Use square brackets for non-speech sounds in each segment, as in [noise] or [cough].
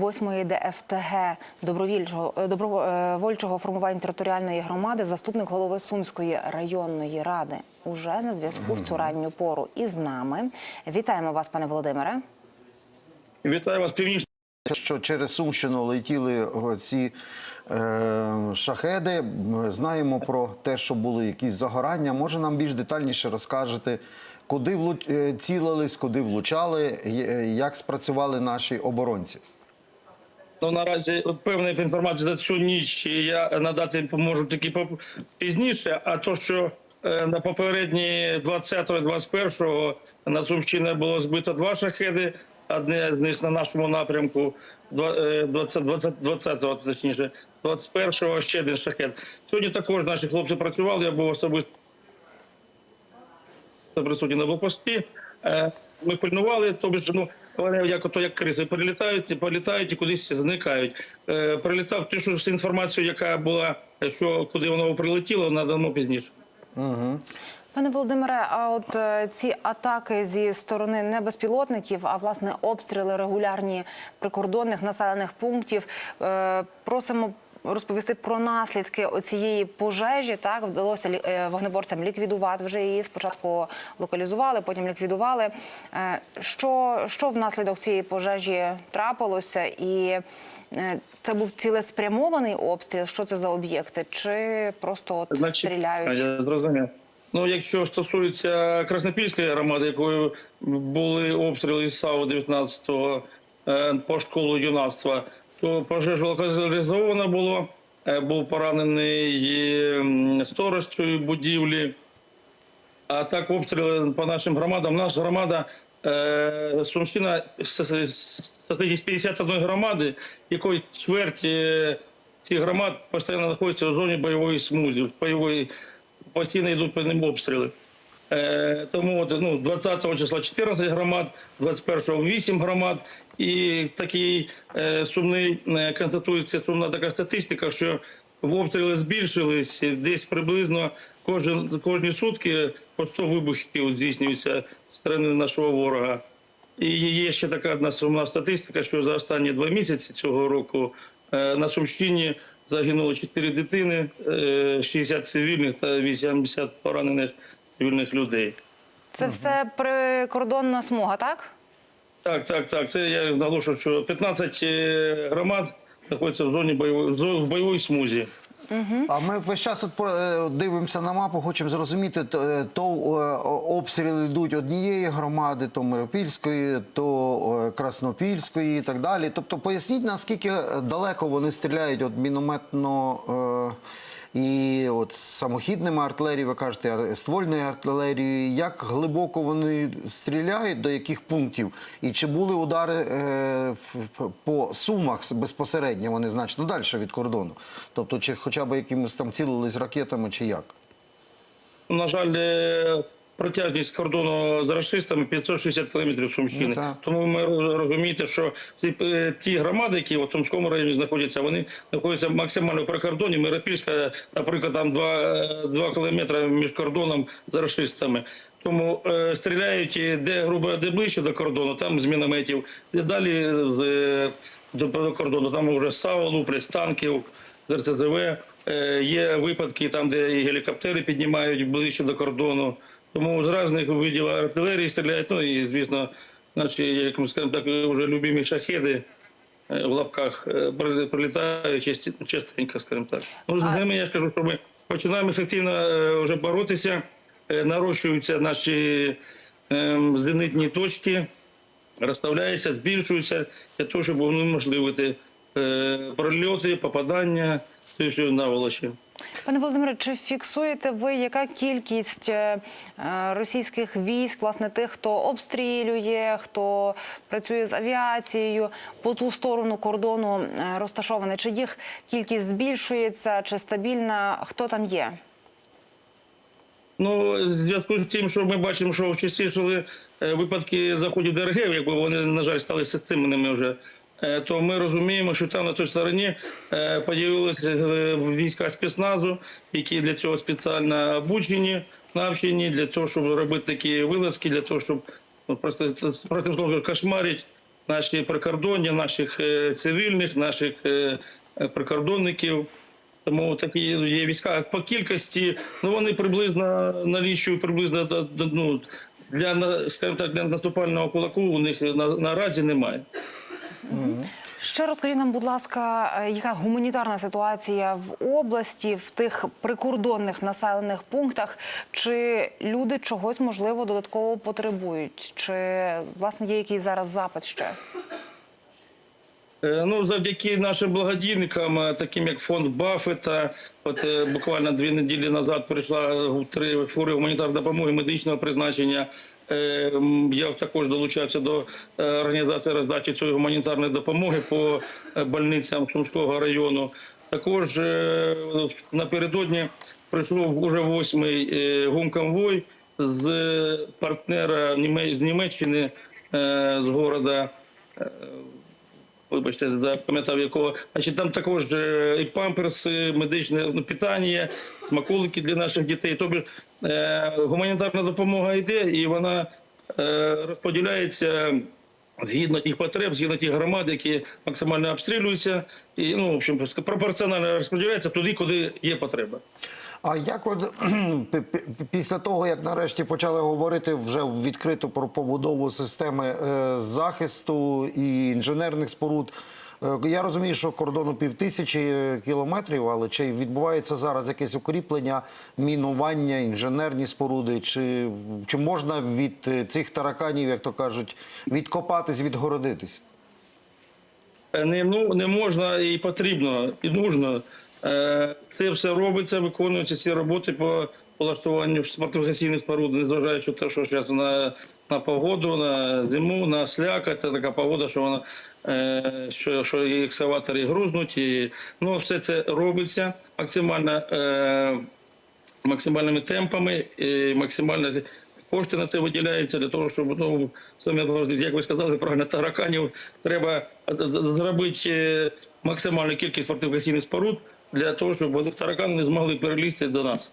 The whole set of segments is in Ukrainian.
8-ї ДФТГ добровільчого е, добровольчого формування територіальної громади, заступник голови Сумської районної ради. Уже на зв'язку в цю ранню пору із нами. Вітаємо вас, пане Володимире. Вітаю вас північ. Що через Сумщину летіли ці е, шахеди. Ми Знаємо про те, що були якісь загорання. Може нам більш детальніше розкажете, куди влу- е, цілились, куди влучали, е, як спрацювали наші оборонці? Ну наразі певної інформації за цю ніч я надати можу тільки пізніше. А то, що е, на попередні 20-21 на Сумщині було збито два шахеди. Одне з них на нашому напрямку, два- е, 20, 20, 20 точніше, 21-го ще один шахет. Сьогодні також наші хлопці працювали, я був особисто присутні на блокпості. Е, Ми пильнували, тобто ну вони як ото як кризи прилітають, політають і кудись зникають. Е, Прилітав що всю інформацію, яка була, що куди воно прилетіло, надамо пізніше. Угу. Пане Володимире, а от е, ці атаки зі сторони не безпілотників, а власне обстріли регулярні прикордонних населених пунктів. Е, Просимо розповісти про наслідки оцієї пожежі. Так вдалося е, вогнеборцям ліквідувати вже її. Спочатку локалізували, потім ліквідували. Е, Що, що внаслідок цієї пожежі трапилося і. е, Це був цілеспрямований обстріл. Що це за об'єкти? Чи просто от стріляють? Я зрозумів. Ну, якщо стосується Краснопільської громади, якою були обстріли з САУ 19-го е, по школу юнацтва, то пожежа локалізована було. Е, Був поранений м, сторож цієї будівлі. А так обстріли по нашим громадам. Наша громада е, Сумщина з 51 громади, якої чверть е, цих громад постійно знаходиться у зоні бойової смузі, бойової постійно йдуть по ним обстріли. Е, тому ну, 20 числа 14 громад, 21-го 8 громад. І такий е, сумний е, констатується сумна така статистика, що в обстріли збільшились десь приблизно кожен, кожні сутки по 100 вибухів здійснюється з сторони нашого ворога. І є ще така одна сумна статистика, що за останні два місяці цього року на Сумщині загинуло 4 дитини, е, 60 цивільних та 80 поранених цивільних людей. Це все прикордонна смуга, так? Так, так, так. Це я наголошую, що 15 е, громад знаходяться в зоні бойової, в бойовій смузі. А ми весь час от е, дивимося на мапу, хочемо зрозуміти, то, е, то е, обстріли йдуть однієї громади, то Миропільської, то е, Краснопільської і так далі. Тобто поясніть, наскільки далеко вони стріляють от мінометно е, і от самохідними артилерією, ви кажете, ствольною артилерією, як глибоко вони стріляють, до яких пунктів, і чи були удари е, по сумах безпосередньо, вони значно далі від кордону. Тобто, чи хоча б якимось там цілились ракетами, чи як? На жаль, е, протяжність кордону з расистами 560 кілометрів Сумщини. Ну. Тому ми роз- розумієте, що ці, е, ті громади, які в Сумському районі знаходяться, вони знаходяться максимально при кордоні. Миропільська, наприклад, там 2, 2 кілометри між кордоном з расистами. Тому е, стріляють де грубо де ближче до кордону, там з мінометів, де далі з, е, до, до кордону, там вже САУ луплять, танків, з РСЗВ. Е, є випадки там, де і гелікоптери піднімають ближче до кордону. Тому з різних видів артилерії стріляють. Ну і звісно, наші, як ми скажемо так, вже любимі шахеди е, в лапках е, при- прилітають частенько, скажімо так. Ну, з ними я ж кажу, що ми починаємо ефективно е, вже боротися, нарощуються наші ем, зенитні точки, розставляються, збільшуються для того, щоб унеможливити прольоти, попадання, все наволочі. Пане Володимире, чи фіксуєте ви, яка кількість е, е, російських військ, власне, тих, хто обстрілює, хто працює з авіацією по ту сторону кордону е, розташований? Чи їх кількість збільшується, чи стабільна? Хто там є? Ну, зв'язку з тим, що ми бачимо, що частішали е, випадки заходів ДРГ, якби вони, на жаль, стали системними вже, то ми розуміємо, що там на той стороні е, поділилися е, війська спецназу, які для цього спеціально обучені, навчені, для того, щоб робити такі вилазки, для того, щоб ну, просто протим кошмарить наші прикордоння, наших е, цивільних, наших е, е, прикордонників. Тому такі є війська. По кількості ну вони приблизно налічують приблизно до- ну, для скажімо так, для наступального кулаку у них на, наразі немає. Ще розкажіть нам, будь ласка, е, яка гуманітарна ситуація в області, в тих прикордонних населених пунктах? Чи люди чогось можливо додатково потребують? Чи власне є якийсь зараз запит ще? Е, Ну, завдяки нашим благодійникам, е, таким як фонд Баффета, от буквально дві неділі назад прийшла три фури гуманітарної допомоги медичного призначення. Е, Я також долучався до е, організації роздачі цієї гуманітарної допомоги по е, больницям Сумського району. Також напередодні прийшов уже восьмий гумконвой з партнера з Німеччини, з города вибачте, запам'ятав якого. Значить, там також е, і памперси, медичне ну, питання, смаколики для наших дітей. Тобто е, гуманітарна допомога йде і вона е, розподіляється. Згідно тих потреб, згідно тих громад, які максимально обстрілюються, і ну в общем пропорціонально розподіляється туди, куди є потреба. А як от [clears throat] пі- пі- після того, як нарешті почали говорити вже відкрито про побудову системи е, захисту і інженерних споруд, е, я розумію, що кордону півтисячі кілометрів, але чи відбувається зараз якесь укріплення, мінування, інженерні споруди, чи, чи можна від е, цих тараканів, як то кажуть, відкопатись, відгородитись? Не, ну, не можна і потрібно, і нужно. Е, Це все робиться, виконуються ці роботи по влаштуванню фортифікаційних споруд, незважаючи на те, що зараз на, на погоду, на зиму, на сляка, це така погода, що вона е, що, що і екскаватори грузнуть. І, ну, все це робиться максимально. Е, максимальними темпами, і максимально кошти на це виділяються для того, щоб ну, як ви сказали, правильно тараканів треба зробити максимальну кількість фортифікаційних споруд для того, щоб таракани не змогли перелізти до нас.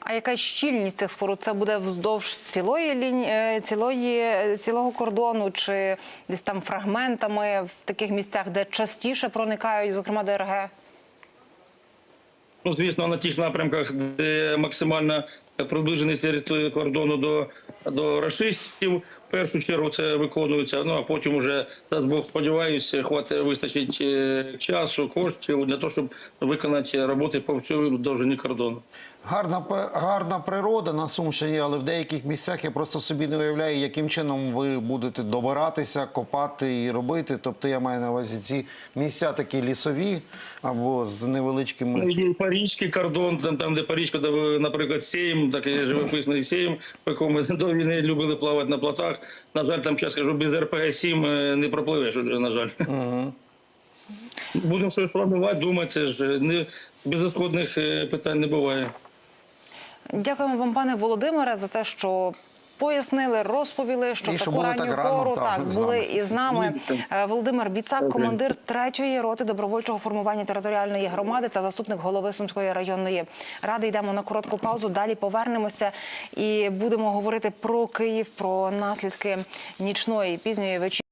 А яка щільність цих споруд? Це буде вздовж цілої лінії, е, цілої цілого кордону, чи десь там фрагментами в таких місцях, де частіше проникають, зокрема ДРГ? Ну, звісно, на тих напрямках, де максимально приближеність кордону до, до расистів. в першу чергу це виконується. Ну а потім уже дасть Бог сподіваюся, хватить вистачить е, часу, коштів для того, щоб виконати роботи по всьому довжині кордону. Гарна, гарна природа на Сумщині, але в деяких місцях я просто собі не уявляю, яким чином ви будете добиратися, копати і робити. Тобто я маю на увазі ці місця такі лісові або з невеличкими. Ну, Є парічний кордон, там, там де парічка, де ви, наприклад, сієм, такий живописний сієм, по якому ми до війни любили плавати на плотах. На жаль, там час кажу, без РПГ-7 е, не пропливеш, на жаль. Угу. Будемо щось планувати, думати, це ж е, не безісходних е, питань не буває. Дякуємо вам, пане Володимире, за те, що пояснили, розповіли, що І що таку ранню так рано, пору так, так були і з нами. Е, Володимир Біцак, командир третьої роти добровольчого формування територіальної громади. Це заступник голови Сумської районної ради. Йдемо на коротку паузу. Далі повернемося і будемо говорити про Київ, про наслідки нічної пізньої вечірньої